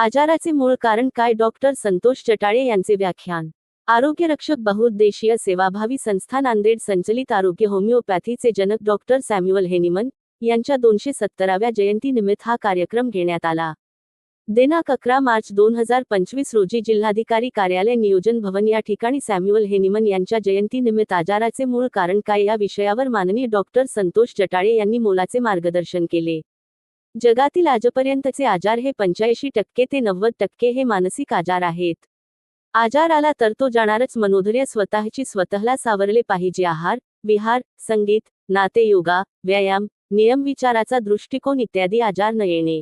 आजाराचे मूळ कारण काय? डॉक्टर संतोष चटाळे यांचे व्याख्यान. आरोग्यरक्षक बहुउद्देशीय सेवाभावी संस्था नांदेड संचलित आरोग्य होमिओपॅथीचे जनक डॉक्टर सॅम्युअल हेनिमन यांच्या दोनशे सत्तराव्या जयंतीनिमित्त हा कार्यक्रम घेण्यात आला. दिनांक अकरा मार्च दोन हजार पंचवीस रोजी जिल्हाधिकारी कार्यालय नियोजन भवन या ठिकाणी सॅम्युअल हेनिमन यांच्या जयंतीनिमित्त आजाराचे मूळ कारण काय? या विषयावर माननीय डॉक्टर संतोष जटाळे यांनी मोलाचे मार्गदर्शन केले. जगातील आजपर्यंतचे आजार हे पंच्याऐंशी टक्के ते नव्वद टक्के हे मानसिक आजार आहेत. आजार आला तर तो जाणारच मनोधैर्य स्वतःची स्वतःला सावरले पाहिजे. आहार विहार संगीत नाते योगा व्यायाम नियम विचाराचा दृष्टिकोन इत्यादी आजार न येणे.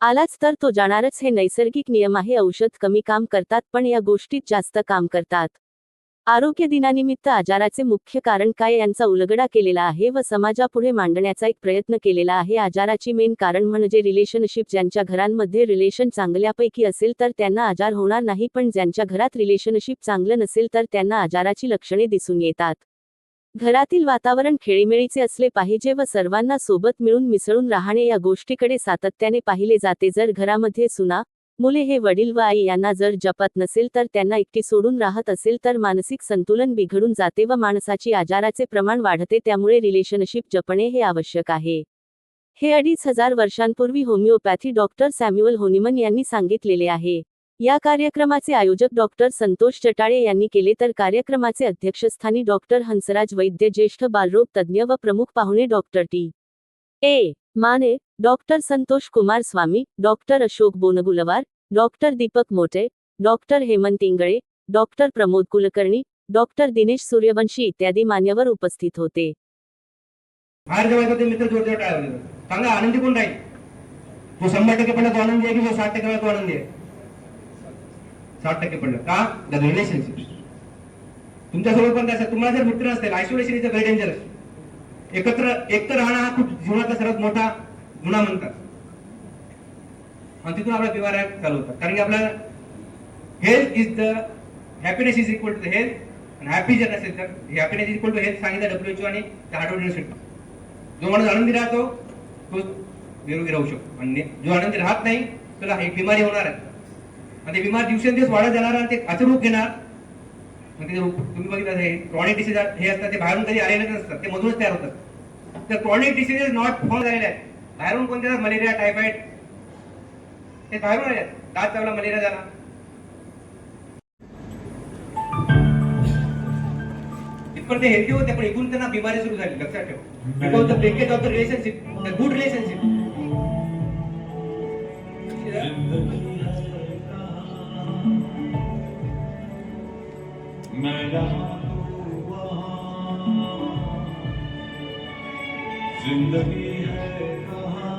आलाच तर तो जाणारच हे नैसर्गिक नियम आहे. औषध कमी काम करतात पण या गोष्टीत जास्त काम करतात. आरोग्य दिनानिमित्त आजाराचे मुख्य कारण काय यांचा उलगडा केलेला आहे व समाजापुढे मांडण्याचा एक प्रयत्न केलेला आहे. आजाराची मेन कारण म्हणजे रिलेशनशिप ज्यांच्या घरांमध्ये रिलेशन चांगल्यापैकी असेल तर त्यांना आजार होणार नाही पण ज्यांच्या घरात रिलेशनशिप चांगलं नसेल तर त्यांना आजाराची लक्षणे दिसून येतात. घरातील वातावरण खेळीमेळीचे असले पाहिजे व सर्वांना सोबत मिळून मिसळून राहणे या गोष्टीकडे सातत्याने पाहिले जाते. जर घरामध्ये सुना मुले हे वडील व आई यांना जर जपत नसेल तर त्यांना एकटी सोडून राहत असेल तर मानसिक संतुलन बिघडून जाते व माणसाची आजाराचे प्रमाण वाढते त्यामुळे रिलेशनशिप जपणे हे आवश्यक आहे. हे अडीच हजार वर्षांपूर्वी होमिओपॅथी डॉक्टर सॅम्युअल होनिमन यांनी सांगितलेले आहे. या कार्यक्रमाचे आयोजक डॉक्टर संतोष चटाळे यांनी केले तर कार्यक्रमाचे अध्यक्षस्थानी डॉक्टर हंसराज वैद्य ज्येष्ठ बालरोग तज्ज्ञ व प्रमुख पाहुणे doctor T. A. Mane doctor Santosh Kumar Swami doctor Ashok Bongulwar doctor Deepak Mote doctor Hemant Ingle doctor Pramod Kulkarni doctor Dinesh Suryavanshi इत्यादी मान्यवर उपस्थित होते. बाहेर जेव्हा ते मित्र आनंदी कोण राहील? शंभर टक्के पडला तो आनंदी आहे की साठ टक्के पडला तो आनंदी आहे? साठ टक्के पडलं. का? द रिलेशनशिप तुमच्यासोबत पण तुम्हाला जर मित्र असतील आयसोलेशन इज व्हेरी डेंजरस एकत्र एकत्र राहणं हा खूप जीवनाचा सर्वात मोठा गुन्हा म्हणतात. आणि तिथून आपला व्यवहार चालू होतात कारण की आपल्याला health is the happiness is equal to the health आणि हॅपी जर नसेल तर happiness is equal to health सांगितलं डब्ल्यूएचओ आणि हार्डवर्ड युनिव्हर्सिटी जो माणूस आनंदी राहतो तो निरोगी राहू शकतो. आणि जो आनंदी राहत नाही त्याला ही बिमारी होणार आहे. आणि ते बिमार दिवसेंदिवस वाढत जाणार आणि ते अचरूप रूप घेणार तुम्ही बघितलं हे क्रॉनिक डिसीज हे असतात ते बाहेरून कधी आलेले नसतात ते मधूनच तयार होतात. तर क्रॉनिक डिसीजेस नॉट फॉर्म झालेले आहेत बाहेरून कोणते मलेरिया टायफॉइड ते बाहेरून आले दात चावला मलेरिया झाला पण ते हेल्दी होते पण इथून त्यांना बिमारी सुरू झाली लक्षात ठेव because the breakage of the relationship the good relationship मैं जिंदगी है कहा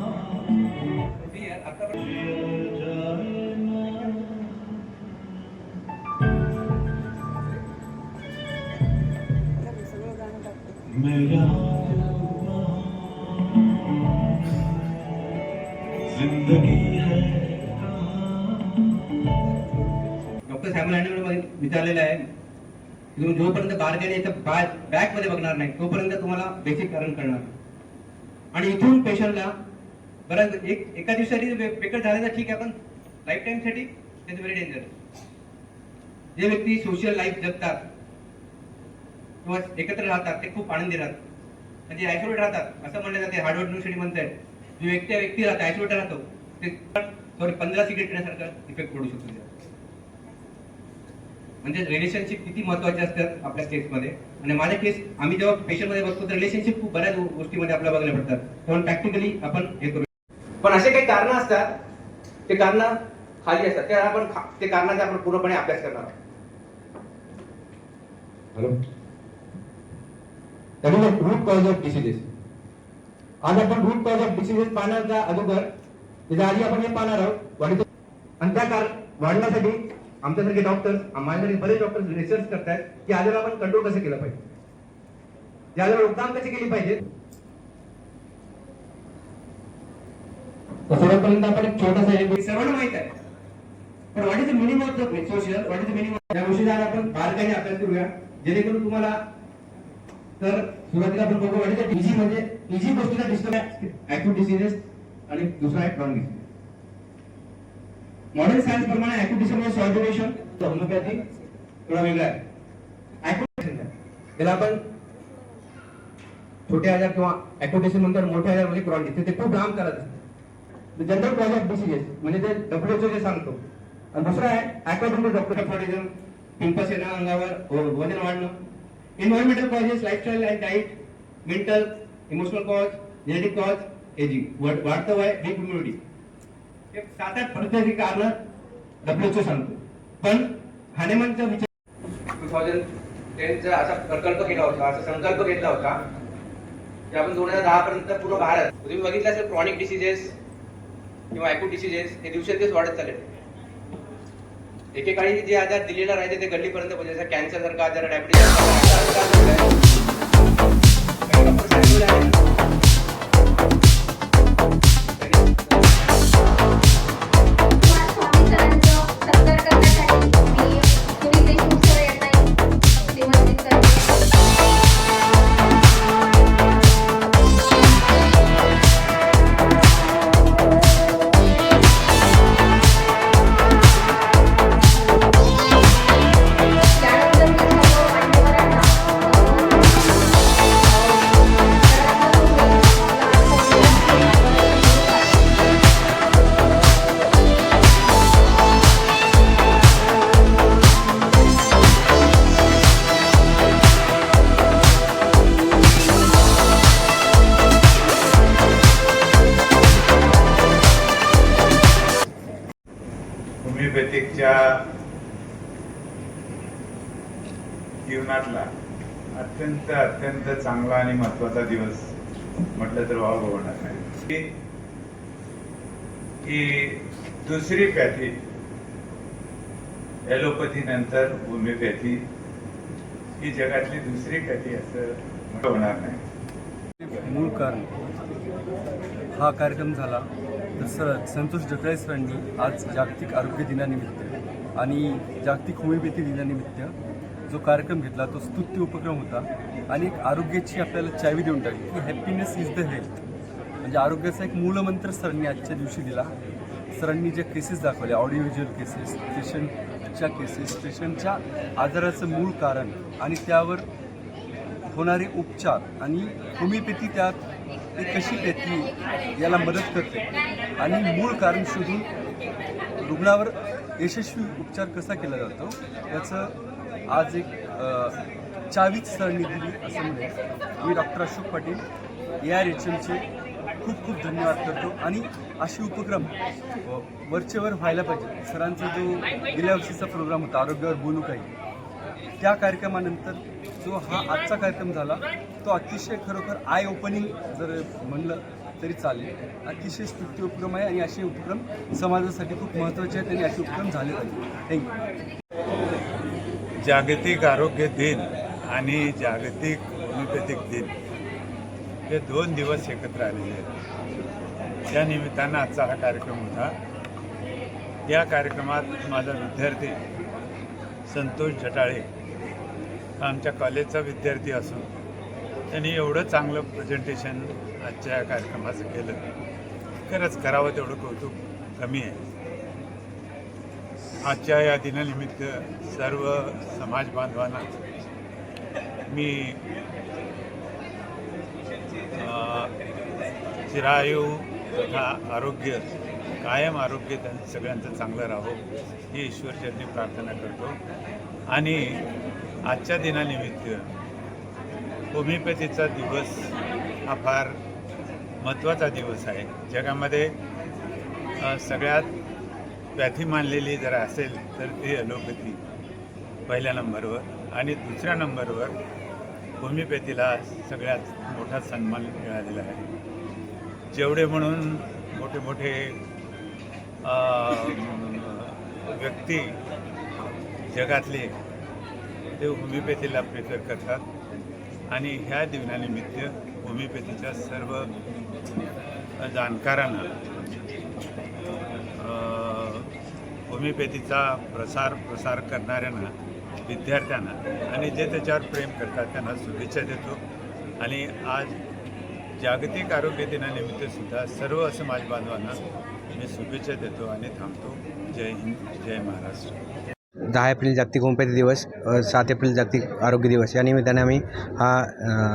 जिंदगी है डॉक्टर सॅम्युअल हँडल विचारलेलं आहे तुम्ही जोपर्यंत बारकाईने याच्या बॅकमध्ये बघणार नाही तोपर्यंत तुम्हाला बेसिक कारण कळणार नाही. आणि इथून पेशंटला बऱ्याच एक एका दिवसासाठी बेकट झालं तर ठीक आहे पण लाईफ टाईमसाठी साठी व्हेरी डेंजर जे व्यक्ती सोशल लाईफ जगतात किंवा एकत्र राहतात ते खूप आनंदी राहतात. म्हणजे आयसोलेट राहतात असं म्हणलं जाते हार्डवर्ड युनिव्हर्सिटी म्हणताय. जो व्यक्ती व्यक्ती राहतो आयसोलेट राहतो ते पंधरा सिगरेट पिण्यासारखा इफेक्ट पडू शकतो. म्हणजे रिलेशनशिप किती महत्त्वाचे असतात आपल्या केसमध्ये आणि माझ्या केस आम्ही जेव्हा पेशंटमध्ये बघतो तर रिलेशनशिप खूप बऱ्याच गोष्टीमध्ये आपल्याला बघायला पडतात तेव्हा प्रॅक्टिकली आपण हे करू पण असे काही कारण असतात ते कारण खाली असतात. त्या आपण ते कारणाचा आपण पूर्णपणे अभ्यास करणार आहोत. Hello? Root cause of diseases आज आपण रूट कॉज ऑफ डिसिजेस पाहण्याच्या अगोदर त्याच्या आधी आपण हे पाहणार आहोत. आणि त्या कार वाढण्यासाठी आमच्यासारखे डॉक्टर्स माझ्यासारखे बरेच डॉक्टर्स रिसर्च करतायत की आजार आपण कंट्रोल कसं केलं पाहिजे? या आजार रोकथाम कशी केली पाहिजे? सर्वपर्यंत आपण एक छोटासा एक सर्वांना माहीत आहे. पण what is minimum of the social what is minimum या गोष्टीचा आज आपण बारकाईने अभ्यास करूया. जेणेकरून तुम्हाला तर सुरुवातीला आपण बघू व्हॉट इज इझी म्हणजे इझी गोष्टीला डिस्टर्ब ऍक्यूट डिसीजेस आणि दुसरा आहे क्रॉनिक मॉडर्न सायन्स प्रमाणे ऍक्युटेशन सॉल्युशन होमिओपॅथी थोडा वेगळा आहे. ऍक्युटेशन त्याला आपण छोटे आजार किंवा ऍक्युटेशन नंतर मोठे आजार म्हणजे क्रॉनिक ते खूप लांब करत असतात जनरल कॉज ऑफ डिसिजेस म्हणजे ते डब्ल्यूएचओ जे सांगतो. आणि दुसरा आहे ऍक्वाडोमिक डॉक्टर पिंपल्स येणं अंगावर वजन वाढणं. Environmental causes lifestyle and diet mental emotional cause genetic cause ageing वाढतं वय वीक इम्युनिटी हे सात आठ प्रत्येकी कारण डब्ल्यूएचओ सांगतो. पण हानेमानचा विचार टू थाउजंड टेनचा असा प्रकल्प केला होता असा संकल्प घेतला होता की आपण दोन हजार दहा पर्यंत पूर्ण भारत तुम्ही बघितलं असेल क्रॉनिक डिसिजेस किंवा ॲक्यूट डिसिजेस हे दिवसेंदिवस वाढत चालले. एकेकाळी जे आजार दिलेला राहायचे ते गल्लीपर्यंत पोहोचायचं कॅन्सर सारखा आजार डायबिटीस होमिओपॅथिकच्या जीवनातला अत्यंत अत्यंत चांगला आणि महत्त्वाचा दिवस म्हटलं तर वाव होणार नाही. की- दुसरी पॅथी ॲलोपॅथी नंतर होमिओपॅथी ही जगातली दुसरी पॅथी असं होणार नाही. मूळ कारण हा कार्यक्रम झाला. तर सर संतोष जगळे सरांनी आज जागतिक आरोग्य दिनानिमित्त आणि जागतिक होमिओपॅथी दिनानिमित्त जो कार्यक्रम घेतला तो स्तुत्य उपक्रम होता. आणि एक आरोग्याची आपल्याला चावी देऊन टाकली की हॅपीनेस इज द हेल्थ म्हणजे आरोग्याचा एक मूलमंत्र सरांनी आजच्या दिवशी दिला. सरांनी ज्या केसेस दाखवल्या ऑडिओ व्हिज्युअल केसेस पेशंटच्या केसेस पेशंटच्या आजाराचं मूळ कारण आणि त्यावर होणारे उपचार आणि होमिओपॅथी त्यात एक कशी पॅथी याला मदत करते. आणि मूळ कारण शोधून रुग्णावर यशस्वी उपचार कसा केला जातो? याचं आज एक चावीच सरणी दिली असं म्हणेल. मी doctor Ashok Patil A R H एमचे खूप खूप धन्यवाद करतो. आणि असे उपक्रम वरचेवर व्हायला पाहिजे. सरांचा जो गेल्या वर्षीचा प्रोग्राम होता आरोग्यावर बोलू काही त्या कार्यक्रमानंतर जो हा आजचा कार्यक्रम झाला तो अतिशय खरोखर आय ओपनिंग जर म्हणलं तरी चालेल. अतिशय स्तुत्य उपक्रम आहे आणि असे उपक्रम समाजासाठी खूप महत्त्वाचे आहेत आणि असे उपक्रम झाले पाहिजे थँक्यू जागतिक आरोग्य दिन आणि जागतिक होमिओपॅथिक दिन हे दोन दिवस एकत्र आलेले आहेत. त्या निमित्तानं आजचा हा कार्यक्रम होता. या कार्यक्रमात माझा विद्यार्थी संतोष जटाळे हा आमच्या कॉलेजचा विद्यार्थी असून त्यांनी एवढं चांगलं प्रेझेंटेशन आजच्या या कार्यक्रमाचं केलं. खरंच करावं तेवढं कौतुक कमी आहे. आजच्या या दिनानिमित्त सर्व समाज बांधवांना मी चिरायू तथा आरोग्य कायम आरोग्य त्यांचं सगळ्यांचं चांगलं राहो ही ईश्वरचरणी प्रार्थना करतो. आणि आजच्या दिनानिमित्त होमिओपॅथीचा दिवस हा फार महत्त्वाचा दिवस आहे. जगामध्ये सगळ्यात व्याधी मानलेली जर असेल तर ती अलोपॅथी पहिल्या नंबरवर आणि दुसऱ्या नंबरवर होमिओपॅथीला सगळ्यात मोठा सन्मान मिळालेला आहे. जेवढे म्हणून मोठे मोठे व्यक्ती जगातले ते होमिओपॅथीला प्रेफर करतात. आणि ह्या दिवनानिमित्त होमिओपॅथीच्या सर्व जाणकारांना. होमिओपॅथीचा प्रसार प्रसार करणाऱ्यांना विद्यार्थ्यांना आणि जे त्याच्यावर प्रेम करतात त्यांना शुभेच्छा देतो. आणि आज जागतिक आरोग्य दिनानिमित्त सुद्धा सर्व समाज बांधवांना मी शुभेच्छा देतो आणि थांबतो. जय हिंद जय महाराष्ट्र. दहा एप्रिल जागतिक होमिओपॅथी दिवस सात एप्रिल जागतिक आरोग्य दिवस. या निमित्ताने आम्ही हा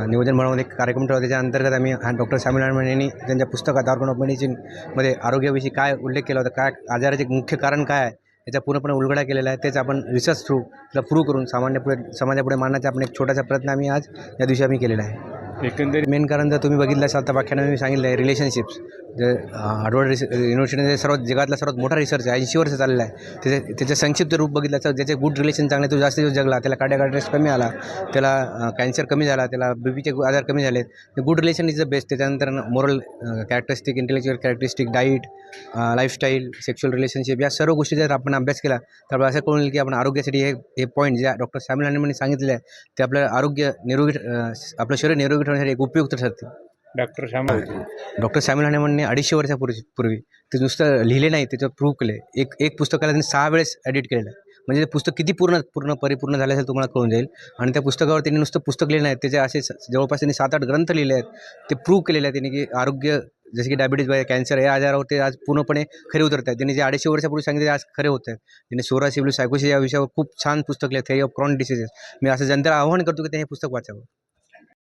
नियोजन म्हणून एक कार्यक्रम ठेवला. त्याच्या अंतर्गत आम्ही हा डॉक्टर स्वामीनारायण यांनी त्यांच्या पुस्तकात ऑर्गन ऑफ मेडिसिनमध्ये आरोग्याविषयी काय उल्लेख केला होता काय आजाराचे मुख्य कारण काय आहे याचा पूर्णपणे उलगडा केलेला आहे. त्याचा आपण रिसर्च थ्रू त्याला प्रूव्ह करून सामान्य पुढे समाजापुढे मांडण्याचा आपण एक छोटासा प्रयत्न आम्ही आज या दिवशी आम्ही केलेला आहे. एकंदरीत मेन कारण जर तुम्ही बघितलं असाल तर व्याख्यानं मी सांगितलं आहे रिलेशनशिप्स जे हार्डवर्ड रिस युनिव्हर्सिटीमध्ये सर्वात जगातला सर्वात मोठा रिसर्च आहे ऐंशी वर्ष चाललेला आहे. त्याचे त्याचं संक्षिप्त रूप बघितलं तर ज्याचे गुड रिलेशन चांगले तो जास्त दिवस जगला. त्याला कार्डियाकार्डेस कमी आला. त्याला कॅन्सर कमी झाला. त्याला बी पीचे आजार कमी झाले good relation is the best त्याच्यानंतर moral characteristic intellectual characteristic diet lifestyle sexual relationship या सर्व गोष्टी जर आपण अभ्यास केला तर आपल्याला असं कळून येईल की आपण आरोग्यासाठी हे हे पॉईंट जे डॉक्टर सामील यांनी सांगितले आहे ते आपलं आरोग्य निरोगी आपलं शरीर निरोगी ठेवण्यासाठी एक उपयुक्त ठरते डॉक्टर श्यामा डॉक्टर सॅम्युल हानेमनने अडीचशे वर्षापूर्वी पूर्वी ते नुसतं लिहिले नाही त्याचं प्रूव्ह केले. एक एक पुस्तकाला त्यांनी सहा वेळेस एडिट केलेलं आहे. म्हणजे ते पुस्तक किती पूर्ण पूर्ण परिपूर्ण झालं असेल तुम्हाला कळून जाईल. आणि त्या पुस्तकावर त्यांनी नुसतं पुस्तक लिहिलं नाही. त्याचे असे जवळपास त्यांनी सात आठ ग्रंथ लिहिले आहेत. ते प्रूव्ह केलेले आहेत. त्यांनी की आरोग्य जसे की डायबिटीज आहे कॅन्सर या आजारावर ते आज पूर्णपणे खरे उतरत आहेत. त्यांनी जे अडीचशे वर्षापूर्वी सांगितले आज खरे होत आहेत. त्यांनी सोरा सिव्हिल सायकोसिस या विषयावर खूप छान पुस्तक लिहिलं थेरी ऑफ क्रॉन डिसीजेस मी असं जनतेला आव्हान करतो की त्यांनी हे पुस्तक वाचावं.